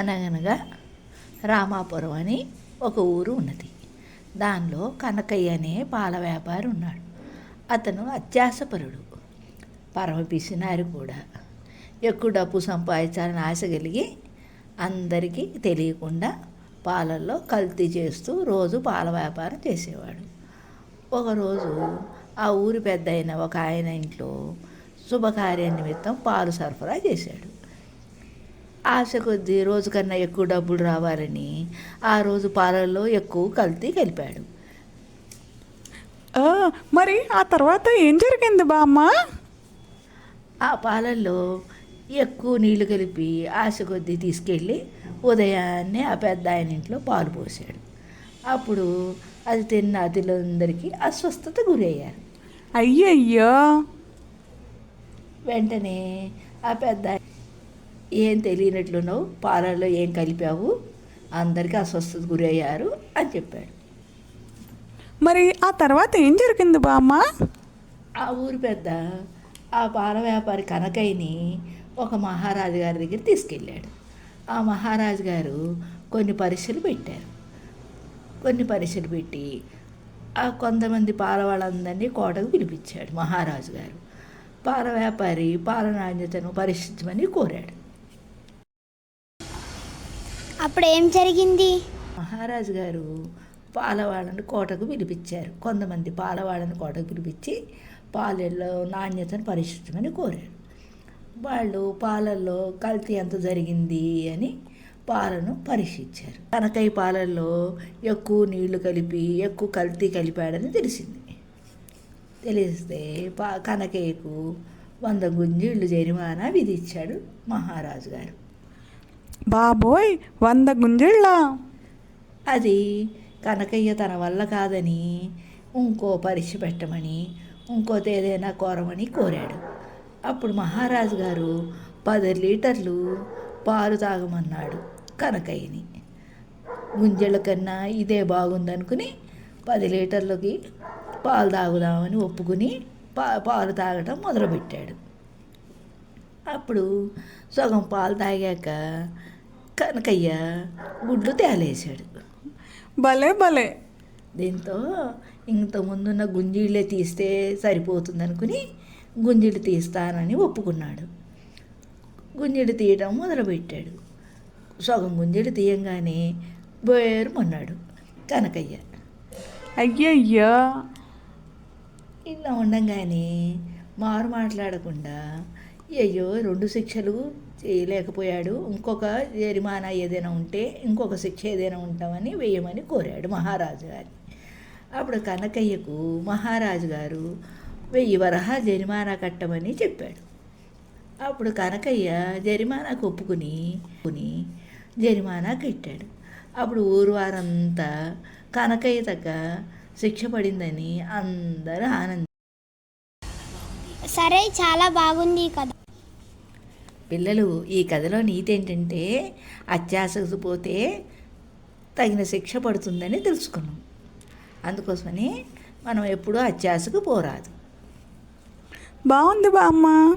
అనగనగా రామాపురం అని ఒక ఊరు ఉన్నది. దానిలో కనకయ్య అనే పాల వ్యాపారి ఉన్నాడు అతను అత్యాసపరుడు. పరమ పిసినారు కూడా. ఎక్కువ డబ్బు సంపాదించాలని ఆశ కలిగి అందరికీ తెలియకుండా పాలల్లో కల్తీ చేస్తూ రోజు పాల వ్యాపారం చేసేవాడు. ఒకరోజు ఆ ఊరి పెద్ద అయిన ఒక ఆయన ఇంట్లో శుభకార్య నిమిత్తం పాలు సరఫరా చేశాడు. ఆశ కొద్దీ రోజు కన్నా ఎక్కువ డబ్బులు రావాలని ఆ రోజు పాలల్లో ఎక్కువ కల్తీ కలిపాడు మరి ఆ తర్వాత ఏం జరిగింది బామ్మ? ఆ పాలల్లో ఎక్కువ నీళ్ళు కలిపి ఆశ కొద్దీ తీసుకెళ్ళి ఉదయాన్నే ఆ పెద్ద ఆయన ఇంట్లో పాలు పోసాడు. అప్పుడు అది తిన్న అతిలందరికీ అస్వస్థత గురయ్యారు. అయ్యయ్యో! వెంటనే ఆ పెద్ద ఏం తెలియనట్లున్నావు? పాలల్లో ఏం కలిపావు? అందరికీ అస్వస్థత గురయ్యారు అని చెప్పాడు. మరి ఆ తర్వాత ఏం జరిగింది బామ్మ? ఆ ఊరి పెద్ద ఆ పాల వ్యాపారి కనకయ్యని ఒక మహారాజు గారి దగ్గర తీసుకెళ్ళాడు. ఆ మహారాజు గారు కొన్ని పరీక్షలు పెట్టారు. కొన్ని పరీక్షలు పెట్టి ఆ కొంతమంది పాల వాళ్ళందరినీ కోటకు పిలిపించాడు మహారాజు గారు. పాల వ్యాపారి పాల నాణ్యతను పరీక్షించమని కోరాడు. అప్పుడు ఏం జరిగింది? మహారాజు గారు పాలవాళ్ళను కోటకు పిలిపించారు. కొంతమంది పాలవాళ్ళను కోటకు పిలిపించి పాలల్లో నాణ్యతను పరీక్షించమని కోరారు. వాళ్ళు పాలల్లో కల్తీ ఎంత జరిగింది అని పాలను పరీక్షించారు. కనకయ్య పాలల్లో ఎక్కువ నీళ్ళు కలిపి ఎక్కువ కల్తీ కలిపాడని తెలిసింది. తెలిస్తే పా కనకయ్యకు వంద గుంజీళ్ళు జరిమానా విధించాడు మహారాజు గారు. బాబోయ్ వంద గుంజిళ్ళ. అది కనకయ్య తన వల్ల కాదని ఇంకో పరీక్ష పెట్టమని ఇంకోది ఏదైనా కోరమని కోరాడు. అప్పుడు మహారాజు గారు పది లీటర్లు పాలు తాగమన్నాడు కనకయ్యని. గుంజల కన్నా ఇదే బాగుందనుకుని పది లీటర్లకి పాలు తాగుదామని ఒప్పుకుని పా పాలు తాగటం మొదలుపెట్టాడు. అప్పుడు సగం పాలు తాగాక కనకయ్య గుడ్లు తేలేశాడు. భలే భలే. దీంతో ఇంత ముందున్న గుంజీళ్ళే తీస్తే సరిపోతుంది అనుకుని గుంజీలు తీస్తానని ఒప్పుకున్నాడు. గుంజీలు తీయడం మొదలుపెట్టాడు. సగం గుంజీలు తీయంగానే బోయరుమన్నాడు కనకయ్య. అయ్యయ్యో. ఇలా ఉండంగానే మారు మాట్లాడకుండా అయ్యో రెండు శిక్షలు చేయలేకపోయాడు. ఇంకొక జరిమానా ఏదైనా ఉంటే ఇంకొక శిక్ష ఏదైనా ఉంటామని వేయమని కోరాడు మహారాజు గారిని. అప్పుడు కనకయ్యకు మహారాజు గారు వెయ్యి వరహా జరిమానా కట్టమని చెప్పాడు. అప్పుడు కనకయ్య జరిమానాకు ఒప్పుకుని కొని జరిమానా కట్టాడు. అప్పుడు ఊరు వారంతా కనకయ్య తగ్గ శిక్ష పడిందని అందరూ ఆనంద సరే చాలా బాగుంది కదా పిల్లలు ఈ కథలో నీతి ఏంటంటే పోతే తగిన శిక్ష పడుతుందని తెలుసుకున్నాం. అందుకోసమని మనం ఎప్పుడూ అత్యాసకు పోరాదు. బాగుంది బామ్మ.